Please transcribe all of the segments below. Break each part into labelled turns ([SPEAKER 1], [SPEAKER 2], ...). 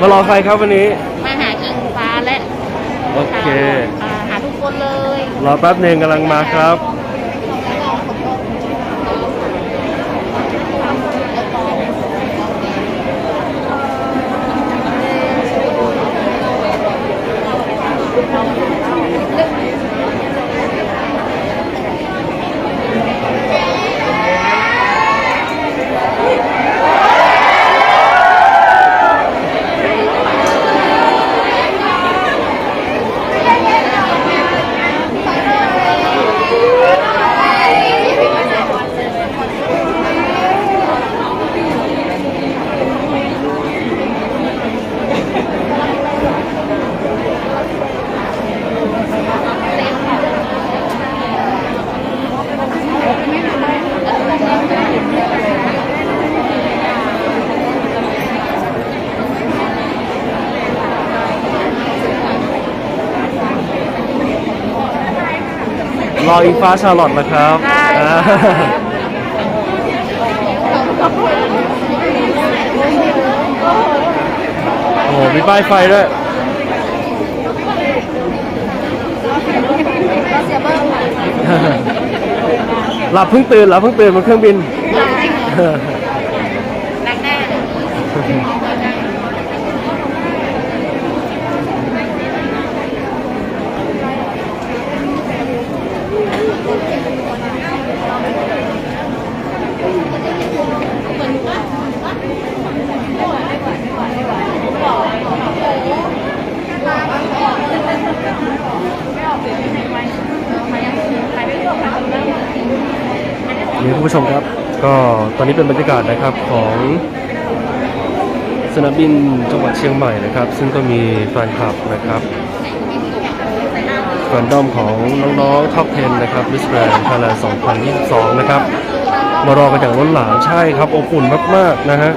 [SPEAKER 1] มารอใครครับวันนี้
[SPEAKER 2] มาหาอิงฟ้าและ
[SPEAKER 1] โอเค
[SPEAKER 2] อ่าหาทุกคนเลย
[SPEAKER 1] รอแป๊บหนึ่งกำลังมาครับ อิงฟ้าชาลอตนะครับอ่าโอ้โหมีป้ายไฟด้วย หลับเพิ่งตื่นหลับเพิ่งตื่นบนเครื่องบิน
[SPEAKER 2] รักแน่
[SPEAKER 1] นี่คุณผู้ชมครับ ก็ตอนนี้เป็นบรรยากาศนะครับของสนามบินจังหวัดเชียงใหม่นะครับ ซึ่งก็มีแฟนคลับนะครับแฟนดอมของน้องๆท็อป10นะครับมิสแกรนด์ไทยแลนด์2022 นะครับ มารอกันอย่างล้นหลามใช่ครับอบอุ่นมากๆนะฮะ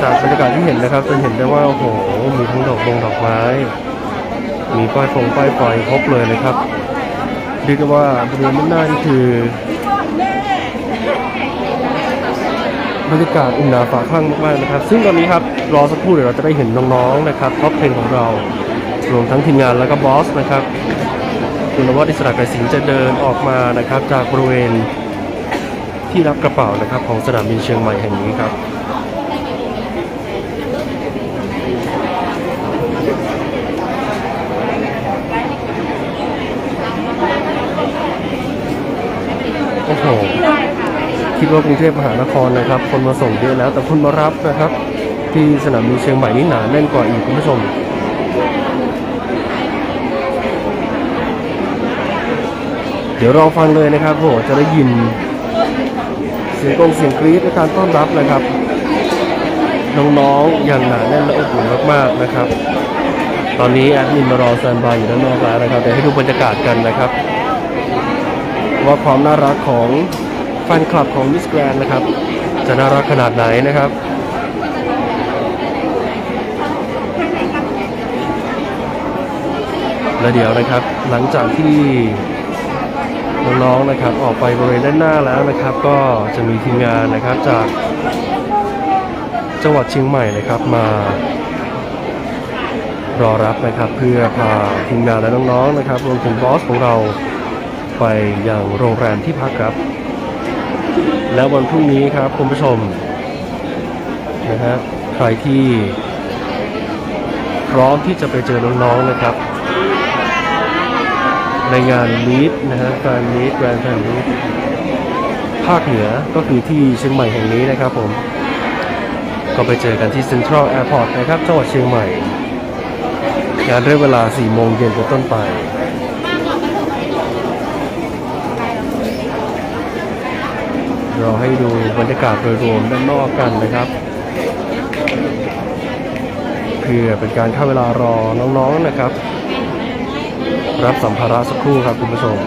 [SPEAKER 1] จากบรรยากาศที่เห็นนะครับจะเห็นได้ว่าโอ้โหมีทั้งดอกบงดอกไม้ มีป้ายฟงป้ายไฟครบเลยนะครับเรียกว่าบริเวณด้านหน้านี่คือ บรรยากาศอุ่นหนาฝาข้างมากๆนะครับ ซึ่งตอนนี้ครับรอสักครู่เดี๋ยวเราจะได้เห็นน้องๆนะครับท็อปเทนของเรารวมทั้งทีมงานแล้วก็บอสนะครับคุณนวัดอิสระไกรสิงห์จะเดินออกมานะครับ จากบริเวณที่รับกระเป๋านะครับของสนามบินเชียงใหม่แห่งนี้ครับ โอ้โห คิดว่ากรุงเทพมหานครนะครับ คนมาส่งเยอะแล้วแต่คนมารับนะครับ ที่สนามบินเชียงใหม่นี่หนาแน่นกว่าอีกคุณผู้ชมเดี๋ยวรอฟังเลยนะครับโหจะได้ยิน เสียงกงเสียงกรี๊ดในการต้อนรับนะครับ น้องๆอย่างหนาแน่นและอบอุ่นมากๆนะครับ ตอนนี้แอดมินมารอสแตนบายอยู่ด้านนอกแล้วนะครับเดี๋ยวให้ดูบรรยากาศกันนะครับ ว่าความน่ารักของ แฟนคลับของมิสแกรนนะครับ จะน่ารักขนาดไหนนะครับและเดี๋ยวนะครับ หลังจากที่น้องๆนะครับ ออกไปบริเวณด้านหน้าแล้วนะครับ ก็จะมีทีมงานนะครับจากจังหวัดเชียงใหม่นะครับมารอรับนะครับเพื่อพาทีมงานและน้องๆนะครับรวมถึงบอสของเราไปยังโรงแรมที่พักครับ แล้ววันพรุ่งนี้ครับคุณผู้ชมนะฮะใครที่พร้อมที่จะไปเจอน้องๆนะครับ ในงานมีดนะฮะแฟนมีดแกรนด์แฟนมีดภาคเหนือก็คือที่เชียงใหม่แห่งนี้นะครับผม ก็ไปเจอกันที่เซ็นทรัลแอร์พอร์ตนะครับจังหวัดเชียงใหม่ งานเริ่มเวลา 4 โมงเย็นเป็นต้นไป เราให้ดูบรรยากาศโดยรวมด้านนอกกันนะครับ เพื่อเป็นการเข้าเวลารอน้องๆนะครับ รับสัมภาระสักครู่ครับคุณผู้ชม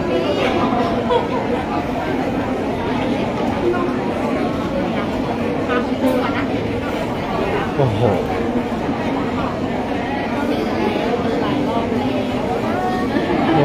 [SPEAKER 1] โอ้โหโอ้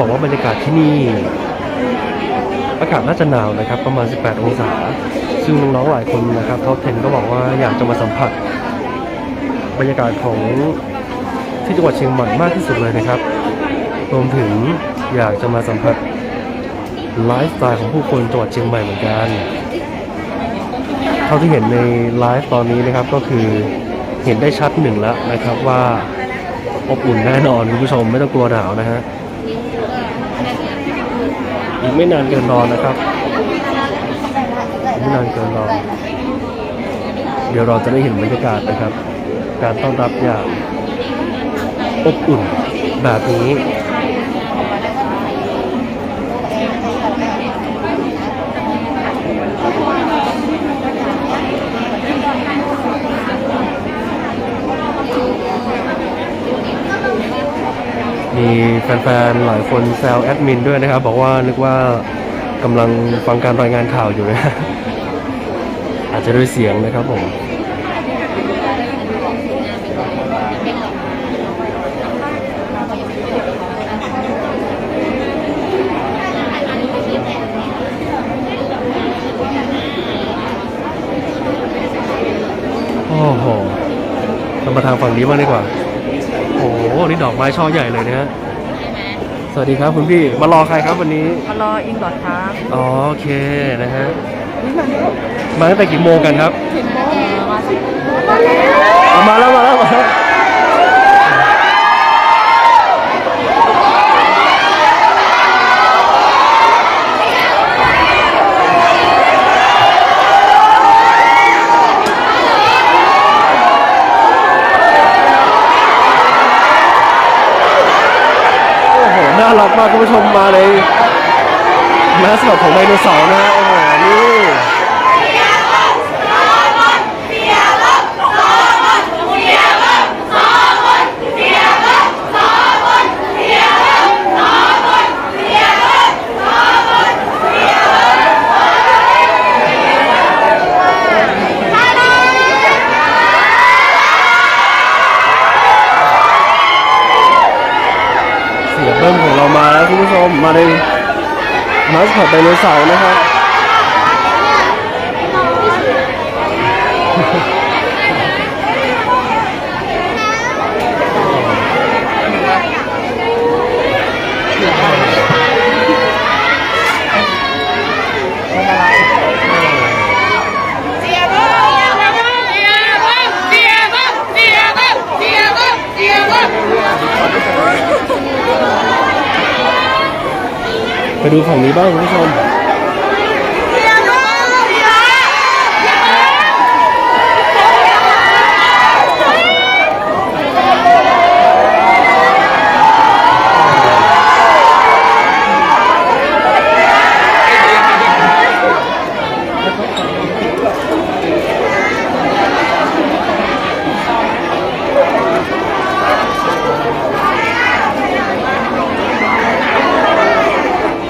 [SPEAKER 1] บอกว่าบรรยากาศที่นี่อากาศน่าจะหนาวนะครับ ประมาณ 18 องศา ซึ่งน้องๆหลายคนนะครับท็อป10ก็บอกว่าอยากจะมาสัมผัส บรรยากาศของที่จังหวัดเชียงใหม่มากที่สุดเลยนะครับ รวมถึงอยากจะมาสัมผัสไลฟ์สไตล์ของผู้คนจังหวัดเชียงใหม่เหมือนกันเท่าที่เห็นในไลฟ์ตอนนี้นะครับก็คือเห็นได้ชัดหนึ่งแล้วนะครับว่าอบอุ่นแน่นอนคุณผู้ชมไม่ต้องกลัวหนาวนะฮะ กไม่นานเกินรอนะครับไม่นานเกินรอ เดี๋ยวเราจะได้เห็นบรรยากาศนะครับ การต้อนรับอย่างอบอุ่นแบบนี้มี แฟนๆ หลายคนแซวแอดมินด้วยนะครับ บอกว่านึกว่ากำลังฟังการรายงานข่าวอยู่นะ อาจจะด้วยเสียงนะครับผมโอ้โหเรามาทางฝั่งนี้บ้างดีกว่า โอ้โห นี่ดอกไม้ช่อใหญ่เลยนะฮะ สวัสดีครับคุณพี่มารอใครครับวันนี้
[SPEAKER 2] มารออินก่อนครับ
[SPEAKER 1] อ๋อโอเคนะฮะมาตั้งแต่กี่โมงกันครับ
[SPEAKER 2] มาแล้ว
[SPEAKER 1] เอามาแล้วมาแล้วมาแล้วโอ้โห น่ารัก มากคุณผู้ชมมาในแมสคอตของไดโนเสาร์นะฮะโอ้โห นี่ เสียเบิ้มของเรามาแล้วคุณผู้ชมมาในมาสคอต ไดโนเสาร์นะครับ
[SPEAKER 2] เสียบ้างเสียบ้างเสียบ้างเสียบ้างเสียบ้างเสียบ้างเสียบ้าง
[SPEAKER 1] ไปดูฝั่งนี้บ้างคุณผู้ชม
[SPEAKER 2] เสียบ้างเสียบ้าง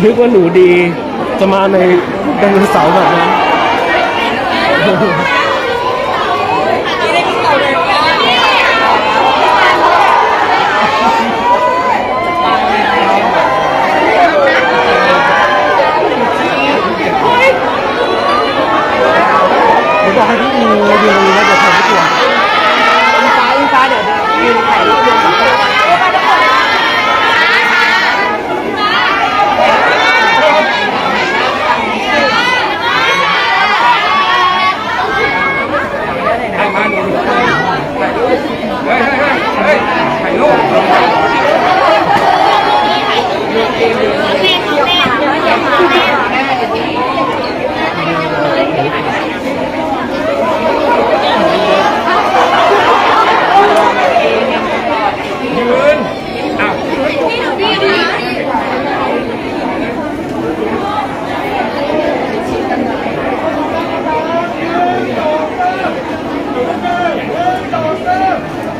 [SPEAKER 1] นึกว่าหนูดีจะมาในไดโนเสาร์แบบนั้น เดี๋ยวบอกให้พี่อิงมายืนตรงนี้แล้วเดี๋ยวถ่ายรูปตัว
[SPEAKER 2] ฟ้าอิงฟ้าเดี๋ยวยืนถ่ายรูปรวมกับเพื่อน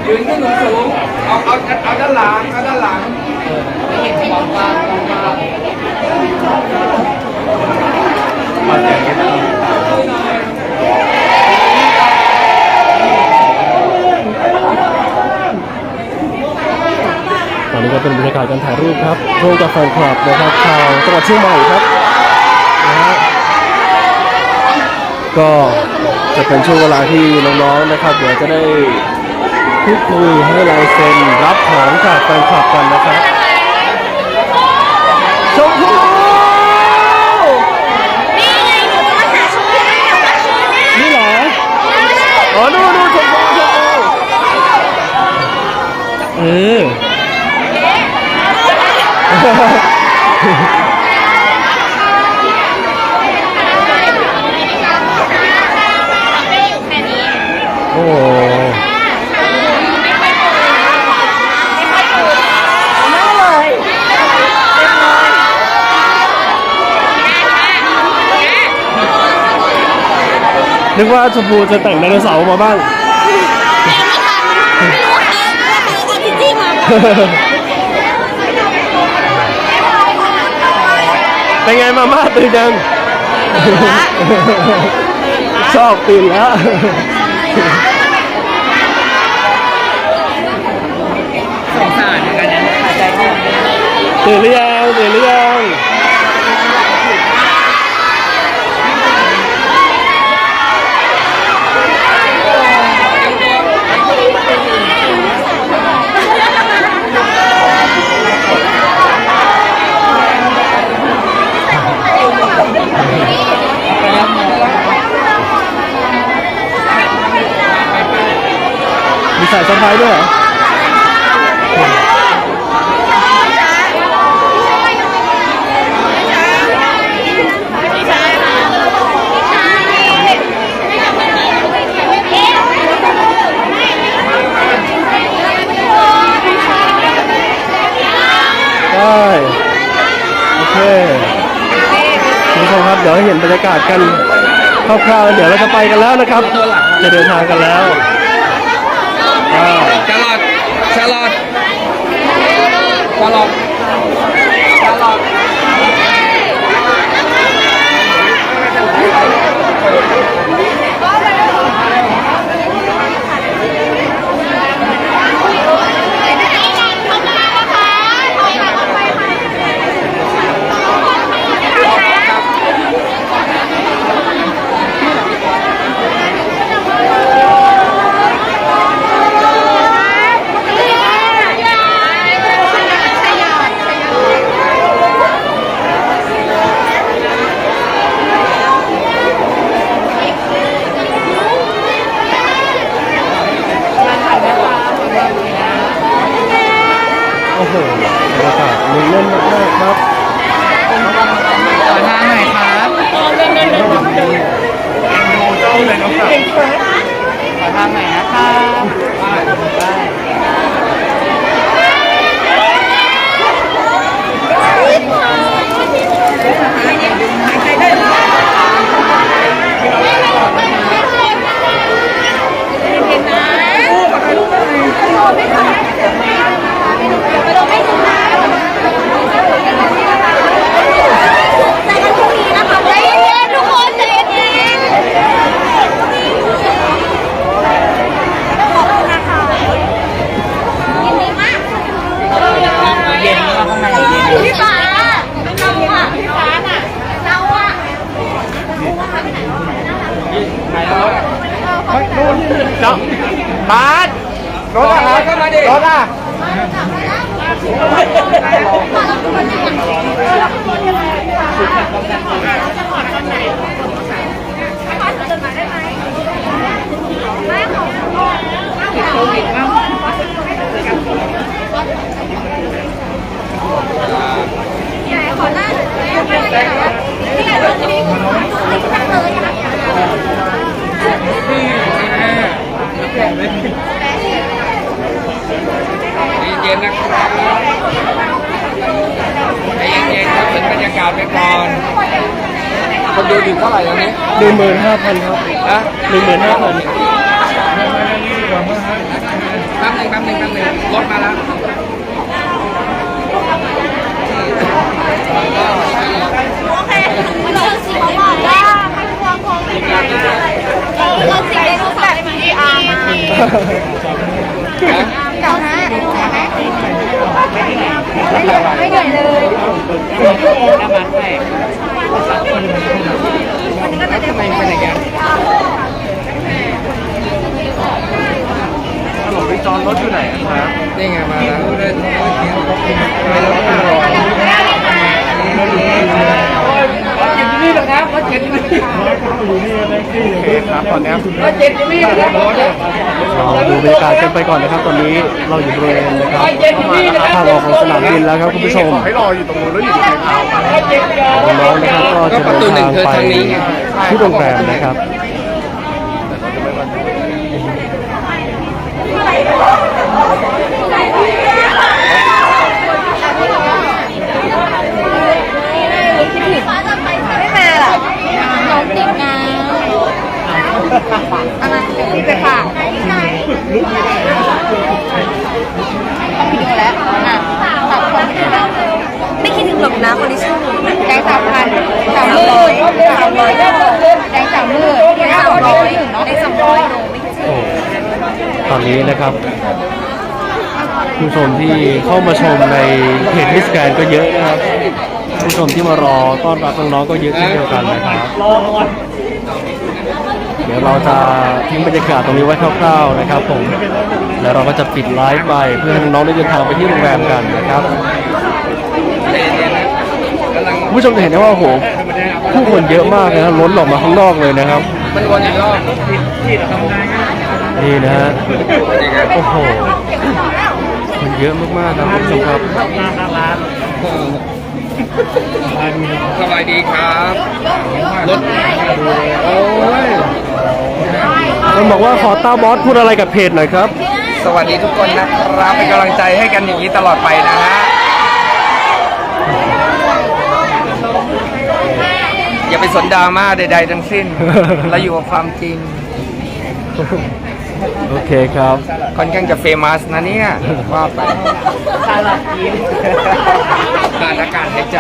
[SPEAKER 3] ยืนขึ้นสูงๆเอาเอาเอาด้านหลัง เอาด้านหลัง
[SPEAKER 1] ตอนนี้ก็ เป็นบรรยากาศการถ่าย ร่วมกับแฟนคลับนะครับชาวจังหวัดเชียงใหม่ครับนะฮะก็จะเป็นช่วงเวลาที่น้องๆนะครับ เดี๋ยวจะได้พูดคุยให้ลายเซ็นรับของจากแฟนคลับกันนะครับชมพู่
[SPEAKER 2] นี่ไงหนูจะมาหาชุดที่ไม่อยากมาชุดเนี่ย
[SPEAKER 1] นี่เหรอ
[SPEAKER 2] ไม่ใช่
[SPEAKER 1] อ๋อดูดูชมพู่ชมพู่เออ โอ้โหนึกว่าชมพูจะแต่งไดโนเสาร์มาบ้าง
[SPEAKER 2] ไม่รู้ค่ะ เอาที่จี้มา
[SPEAKER 1] เป็นไงมาม่าตื่นยังชอบตื่นแล้ว
[SPEAKER 3] สงสารเหมือนกันนะหายใจไม่ออก
[SPEAKER 1] ตื่นหรือยังตื่นหรือยัง มีสายสะพายด้วยเหรอได้โอเคคุณผู้ชมครับเดี๋ยวให้เห็นบรรยากาศกันคร่าวๆเดี๋ยวเราจะไปกันแล้วนะครับ จะเดินทางกันแล้ว
[SPEAKER 2] พี่ฟ้าเราอะพี่ฟ้าน่ะเราอะ
[SPEAKER 3] ไหนแล้วเนาะบาสรถอะครับรถอะ
[SPEAKER 2] ไหนขอหน้าหน่อยนี่ไงตรงนี้ไม่ตั้งเลยนะ
[SPEAKER 3] เย็นๆนะครับใจเย็นๆครับเป็นบรรยากาศไปก่อนคนดูอยู่เท่าไหร่ตอนนี้
[SPEAKER 1] หนึ่งหมื่นห้าพันครับ
[SPEAKER 3] นะ
[SPEAKER 1] หนึ่งหมื่นห้าพัน
[SPEAKER 3] แป๊บหนึงแป๊บหนึงแป๊บหนึงรถมาแล้ว
[SPEAKER 2] โอเค มันเจอสีเขาบอกว่าให้พวงพวงสีเราสีได้รูปแบบมีอาร์มา
[SPEAKER 3] นะ
[SPEAKER 2] เดี๋ยวนะดูไหมไม่เหนื่อยเลย
[SPEAKER 3] น้ำมันแตกทำไมเป็นย่างเงี้ย
[SPEAKER 1] ขนมพี่จอนรถอยู่ไหนครับ
[SPEAKER 3] นี่ไงมาแล้วเล่นไม่รถรอเจ็ดยี่หรอ ครับรถเจ็ดยี่
[SPEAKER 1] โอเคครับตอนนี้
[SPEAKER 3] รถเจ็ดยี่ครับรถ
[SPEAKER 1] เราดูบรรยากาศกันไปก่อนนะครับ ตอนนี้เราอยู่บริเวณนะครับทางออกของสนามบินแล้วครับคุณผู้ชม
[SPEAKER 4] ให้รออยู่ตรงนู้นแล้วอยู่ในเท้า
[SPEAKER 1] น้องๆนะครับก็จะเดินทางไปที่โรงแรมนะครับ
[SPEAKER 2] ไม่มาหรอน้องติดงานอะไรนี่ไปค่ะวิดีโอแล้วอะสามคนไม่คิดถึงหรอกนะคนที่ชื่อแดงสามพันสามหมื่นสามร้อยแดงสามหมื่นแดงสามร้อยแดงสามร้อยไม่คิดถึง
[SPEAKER 1] โอ้ตอนนี้นะครับผู้ชม ที่เข้ามาชมในเพจมิสแกนก็เยอะนะครับ ผู้ชมที่มารอต้อนรับน้องๆก็เยอะเช่นเดียวกันนะครับ เดี๋ยวเราจะทิ้งบรรยากาศตรงนี้ไว้คร่าวๆนะครับผมแล้วเราก็จะปิดไลฟ์ไปเพื่อให้น้องๆได้เดินทางไปที่โรงแรมกันนะครับผู้ชมจะเห็นได้ว่าโอ้โหผู้คนเยอะมากนะครับล้นออกมาข้างนอกเลยนะครับ
[SPEAKER 3] มันวนอีกรอบ
[SPEAKER 1] นี่นะฮะโอ้โห เยอะมากๆครับคุณผู้ชมครับ
[SPEAKER 3] สบายดีครับรถโอ้ย
[SPEAKER 1] มันบอกว่าขอต้าบอสพูดอะไรกับเพจหน่อยครับ
[SPEAKER 3] สวัสดีทุกคนนะครับเป็นกำลังใจให้กันอย่างนี้ตลอดไปนะฮะอย่าไปสนดราม่าใด ๆ ทั้งสิ้น เราอยู่กับความจริง
[SPEAKER 1] โอเคครับ
[SPEAKER 3] ค่อนข้างจะเฟมัสนะเนี่ยว่าไปตลาดกินขาดอากาศหายใจ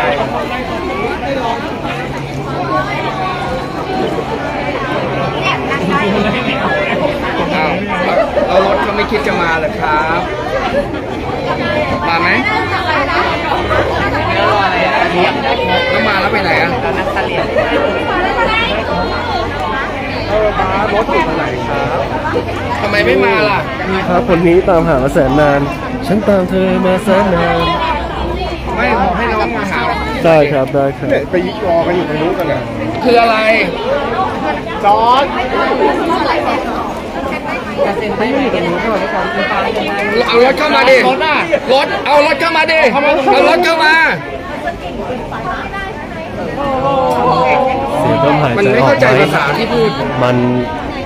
[SPEAKER 3] อ้าวเรารถเขาไม่คิดจะมาเหรอครับ มาไหมแล้วมาแล้วไปไหนอะ
[SPEAKER 1] เออมารถอยู่ตรงไหนครับ
[SPEAKER 3] ทำไมไม่มาล่ะ
[SPEAKER 1] นี่ครับคนนี้ตามหามาแสนนาน ฉันตามเธอมาแสนนาน
[SPEAKER 3] ไม่บอกให้น้องมาหา
[SPEAKER 1] ได้ครับได้ครับ
[SPEAKER 4] เนี่ยไปรอกันอยู่ตรงนู้นกันเนี่ย
[SPEAKER 3] คืออะไร
[SPEAKER 4] จอด
[SPEAKER 3] เอารถเข้ามาดิรถ เอารถเข้ามาดิ เอารถเข้ามา
[SPEAKER 1] เสียงลมหาย
[SPEAKER 3] มัน
[SPEAKER 1] ใจ
[SPEAKER 3] ไม่
[SPEAKER 1] ออ
[SPEAKER 3] เข้ากใจ
[SPEAKER 1] ไหม
[SPEAKER 3] ภาษาที่พูด
[SPEAKER 1] มัน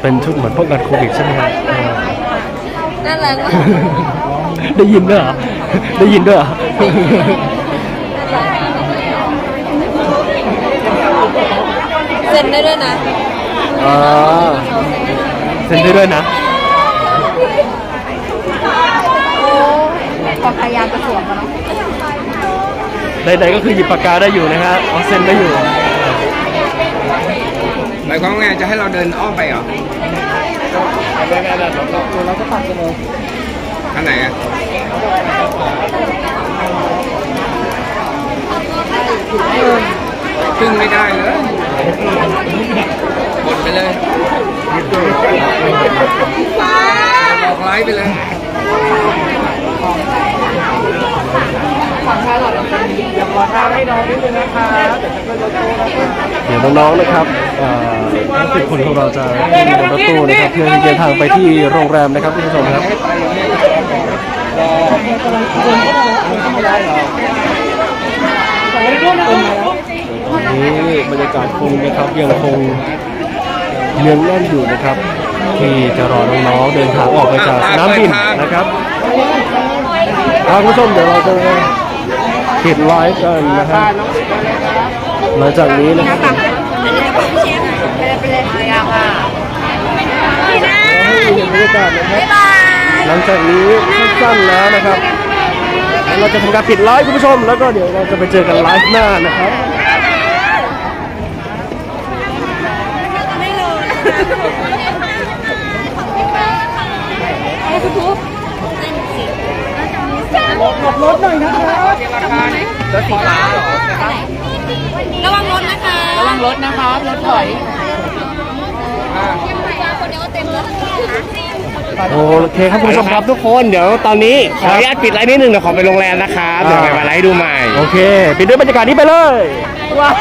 [SPEAKER 1] เป็นชุดเหมือนป้องกันโควิดใช่ไหมครับอ่า
[SPEAKER 2] น่ารัก
[SPEAKER 1] ได้ยินด้วยเหรอ ได้ยินด้วยเหรอ
[SPEAKER 2] เซ็นได้ด้วยนะ
[SPEAKER 1] อ่าเซ็นได้ด้วยนะ
[SPEAKER 2] ขอพยายามจะสวมกันเนาะ
[SPEAKER 1] ใดๆก็คือหยิบปากกาได้อยู่นะฮะเอาเซ็นได้อยู่
[SPEAKER 3] หมายความว่าไงจะให้เราเดินอ้อมไปเหรออันไหนอะพึ่งไม่ได้เลยกดไปเลยบอกไลฟ์ไปเลย
[SPEAKER 1] เดี๋ยวน้องๆนะครับอ่าทั้งสิบคนของเราจะขึ้นบนรถตู้นะครับเพื่อที่จะเดินทางไปที่โรงแรมนะครับคุณผู้ชมครับนี้บรรยากาศคงนะครับยังคงเนืองแน่นอยู่นะครับ ที่จะรอน้องๆเดินทางออกไปจากสนามบินนะครับครับคุณผู้ชมเดี๋ยวเราจะ ปิดไลฟ์กันนะครับหลังจากนี้นะครับ
[SPEAKER 2] ไปเลยไปเลยพยายามค่ะพี่นา
[SPEAKER 1] ให้เห็นบรรยากาศนะครับ
[SPEAKER 2] บ๊ายบาย
[SPEAKER 1] หลังจากนี้สั้นๆแล้วนะครับ เราจะทำการปิดไลฟ์คุณผู้ชม แล้วก็เดี๋ยวเราจะไปเจอกันไลฟ์หน้านะครับ
[SPEAKER 2] รถหน่อยนะคะ
[SPEAKER 3] สีฟ้าเหรอนะครับ
[SPEAKER 2] ระวังรถนะคะ
[SPEAKER 3] ระวังรถนะครับรถถอยอ่า
[SPEAKER 1] โอเคครับคุณ
[SPEAKER 4] คุณ
[SPEAKER 1] ผู้
[SPEAKER 4] ผู้
[SPEAKER 1] ช
[SPEAKER 4] ช
[SPEAKER 1] ม
[SPEAKER 4] ม
[SPEAKER 1] ค
[SPEAKER 4] ค
[SPEAKER 1] รั
[SPEAKER 4] รับบทุกคนเดี๋ยวตอนนี้ขออนุญาตปิดไลน์นิดนึงเดี๋ยวขอไปโรงแรมนะครับเดี๋ยวไปมาไลฟ์ดูใหม่
[SPEAKER 1] โอเค ปิดด้วยบรรยากาศนี้ไปเลย
[SPEAKER 2] ว้าว